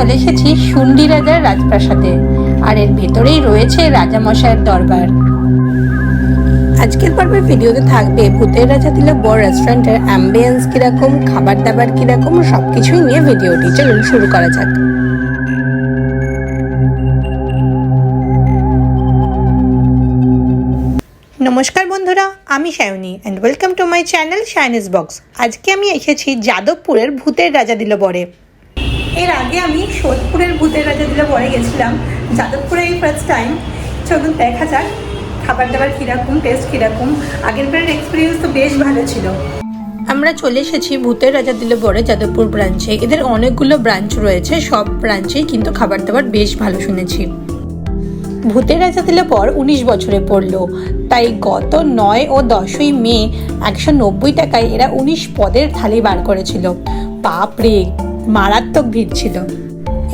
চলে এসেছি সুন্ডি রাজার রাজপ্রাসাদে, আর এর ভেতরেই রয়েছে রাজামশাইয়ের দরবার। আজকের পর্বের ভিডিওতে থাকবে ভূতের রাজা দিল বড় রেস্টুরেন্টের অ্যাম্বিয়েন্স কীরকম খাবার দাবার কীরকম, সবকিছুই নিয়ে ভিডিওটি চলুন শুরু করা যাক। নমস্কার বন্ধুরা, আমি Sayani and welcome to my channel shiny's box আজকে আমি এসেছি যাদবপুরের ভূতের রাজা দিল বরে। এর আগে আমি সোদপুরের ভূতের রাজা দিলে পরে গেছিলাম, যাদবপুরে এই ফার্স্ট টাইম চলুন দেখা যাক, খাবার দাবার কীরকম টেস্ট কীরকম। আগের বারের এক্সপিরিয়েন্স তো বেশ ভালো ছিল। আমরা চলে এসেছি ভূতের রাজা দিলে বরে যাদবপুর ব্রাঞ্চে এদের অনেকগুলো ব্রাঞ্চ রয়েছে, সব ব্রাঞ্চেই কিন্তু খাবার দাবার বেশ ভালো শুনেছি। ভূতের রাজা দিলে পর উনিশ বছরে পড়ল। তাই গত নয় ও দশই মে একশো নব্বই টাকায় এরা উনিশ পদের থালি বার করেছিল। বাপ রে মারাত্মক ভিড় ছিল।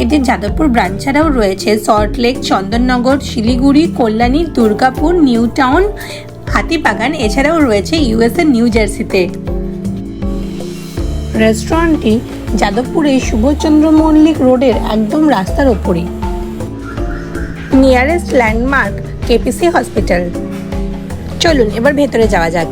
এদের যাদবপুর ব্রাঞ্চ ছাড়াও রয়েছে Salt Lake Chandannagar, Siliguri, Kalyani, Durgapur New Town Hatibagan, এছাড়াও রয়েছে ইউএসএ নিউ জার্সিতে রেস্টুরেন্টটি যাদবপুরে সুভাষচন্দ্র মল্লিক রোডের একদম রাস্তার ওপরেই। নিয়ারেস্ট ল্যান্ডমার্ক কেপিসি হসপিটাল চলুন, এবার ভেতরে যাওয়া যাক।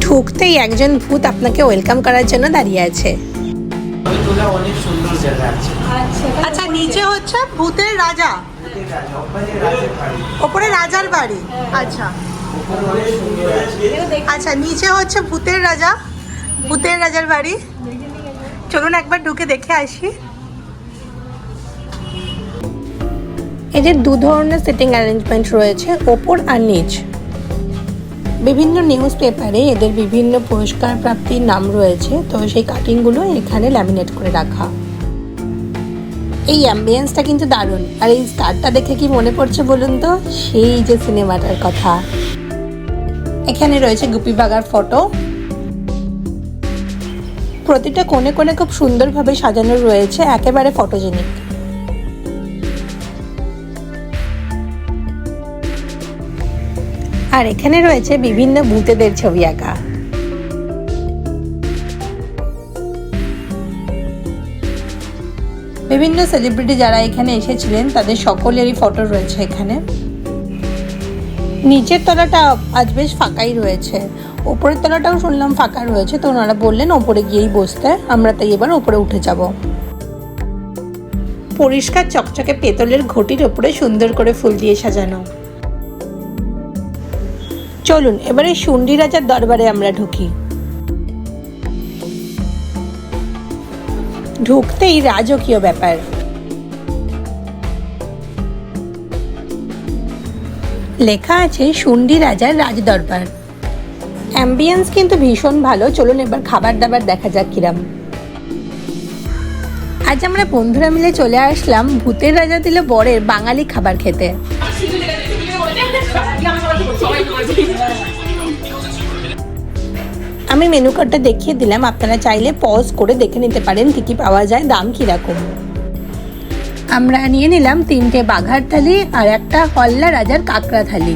ঢুকতেই একজন ভূত আপনাকে ওয়েলকাম করার জন্য দাঁড়িয়ে আছে। ছবি তোলা অনেক সুন্দর জায়গা আছে। আচ্ছা নিচে হচ্ছে ভূতের রাজা। ওপরে রাজার বাড়ি। আচ্ছা। ওখানে অনেক সুন্দর আছে। আচ্ছা নিচে হচ্ছে ভূতের রাজা। ভূতের রাজার বাড়ি। চলুন একবার ঢুকে দেখে আসি। এদের দু ধরনের সিটিং অ্যারেঞ্জমেন্ট রয়েছে ওপর আর নিচ। বিভিন্ন নিউজ পেপারে এদের বিভিন্ন পুরস্কার প্রাপ্তির নাম রয়েছে, তো সেই কাটিংগুলো এখানে ল্যামিনেট করে রাখা। এই অ্যাম্বিয়েন্সটা কিন্তু দারুণ। আর এই স্টারটা দেখে কি মনে পড়ছে বলুন তো? সেই যে সিনেমাটার কথা। এখানে রয়েছে গুপি বাগার ফটো প্রতিটা কোণে কোণে খুব সুন্দরভাবে সাজানো রয়েছে, একেবারে ফটোজেনিক আর এখানে রয়েছে বিভিন্ন ভূতেদের ছবি আঁকা। বিভিন্ন সেলিব্রিটি যারা এখানে এসেছিলেন, তাদের সকলেরই ফটো রয়েছে এখানে। নিচের তলাটা আজ বেশ ফাঁকাই রয়েছে। ওপরের তলাটাও শুনলাম ফাঁকা রয়েছে, তো ওনারা বললেন ওপরে গিয়েই বসতে, আমরা তাই এবার ওপরে উঠে যাব। পরিষ্কার চকচকে পেতলের ঘটির ওপরে সুন্দর করে ফুল দিয়ে সাজানো। চলুন, এবারে সুন্ডি রাজার দরবারে আমরা ঢুকি। ঢুকতেই রাজকীয় ব্যাপার। লেখা আছে শুন্ডি রাজার রাজদরবার। অ্যাম্বিয়েন্স কিন্তু ভীষণ ভালো। চলুন এবার খাবার দাবার দেখা যাক কিরাম। আজ আমরা বন্ধুরা মিলে চলে আসলাম ভূতের রাজা দিলে বরের বাঙালি খাবার খেতে। আমি মেনু কার্ডটা দেখিয়ে দিলাম। আপনারা চাইলে পজ করে দেখে নিতে পারেন কী কী পাওয়া যায় দাম কীরকম আমরা নিয়ে নিলাম তিনটে বাঘার থালি আর একটা হল্লা রাজার কাঁকড়া থালি।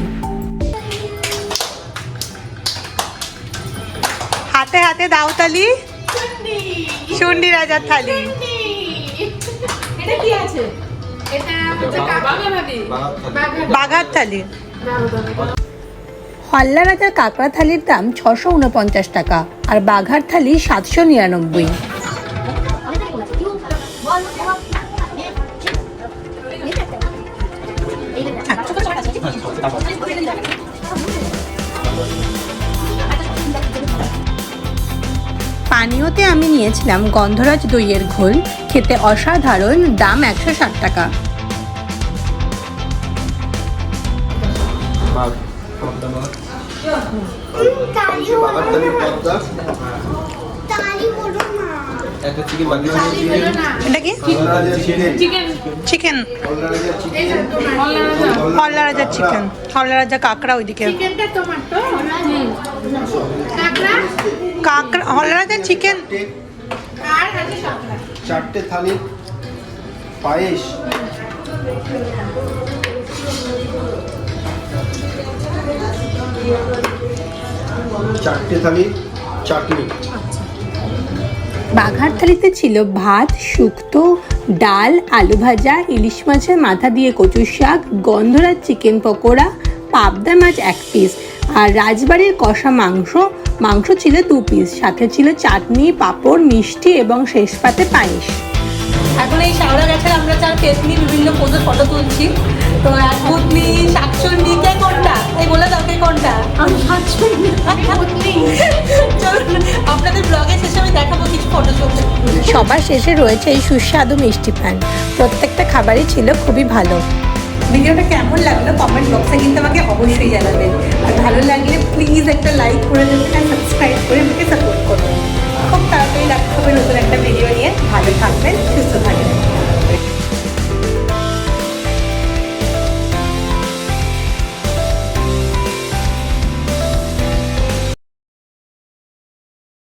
হাতে হাতে দাও থালি। সুন্ডি রাজার থালি। এটা কি আছে? এটা হচ্ছে বাগাবাদি বাঘার থালি। হল্লা রাজার কাঁকড়া থালির দাম ছশো উনপঞ্চাশ টাকা আর বাঘার থালি সাতশো নিরানব্বই। পানীয়তে আমি নিয়েছিলাম গন্ধরাজ দইয়ের ঘোল, খেতে অসাধারণ, দাম একশো ষাট টাকা। এটা কি? চিকেন চিকেন চিকেন চিকেন হল্লা রাজার চিকেন হল্লা রাজা কাঁকড়া। ওইদিকে। কাঁকড়া? হল্লা রাজার চিকেন আর আছে কাঁকড়া? চারটে থালি। পায়েস। চারটে থালি, চাটনি। বাঘার থালিতে ছিল ভাত, শুক্তো, ডাল, আলু ভাজা, ইলিশ মাছের মাথা দিয়ে কচুর শাক, গন্ধরাজ চিকেন পকোড়া, পাবদা মাছ এক পিস আর রাজবাড়ির কষা মাংস। মাংস ছিল দু পিস সাথে ছিল চাটনি, পাঁপড়, মিষ্টি এবং শেষ পাতে পায়েস। এখন এই শাওড়া গাছের আমরা চার পেতনি বিভিন্ন পোজের ফটো তুলছি। তো এক ভূতনি শাকচুন্নি কে কোনটা? এই বলে দাও কে কোনটা? আমি শাকচুন্নি। চলুন আপনাদের ব্লগের শেষে আমি দেখাবো কিছু ফটো সবার শেষে রয়েছে এই সুস্বাদু মিষ্টি পান। প্রত্যেকটা খাবারই ছিল খুবই ভালো। ভিডিওটা কেমন লাগল কমেন্ট বক্সে কিন্তু আমাকে অবশ্যই জানাবেন। আর ভালো লাগলে প্লিজ একটা লাইক করে দেবেন আর সাবস্ক্রাইব করে আমাকে সাপোর্ট করবেন। খুব তাড়াতাড়ি দেখা হবে নতুন একটা ভিডিও নিয়ে। ভালো থাকবেন।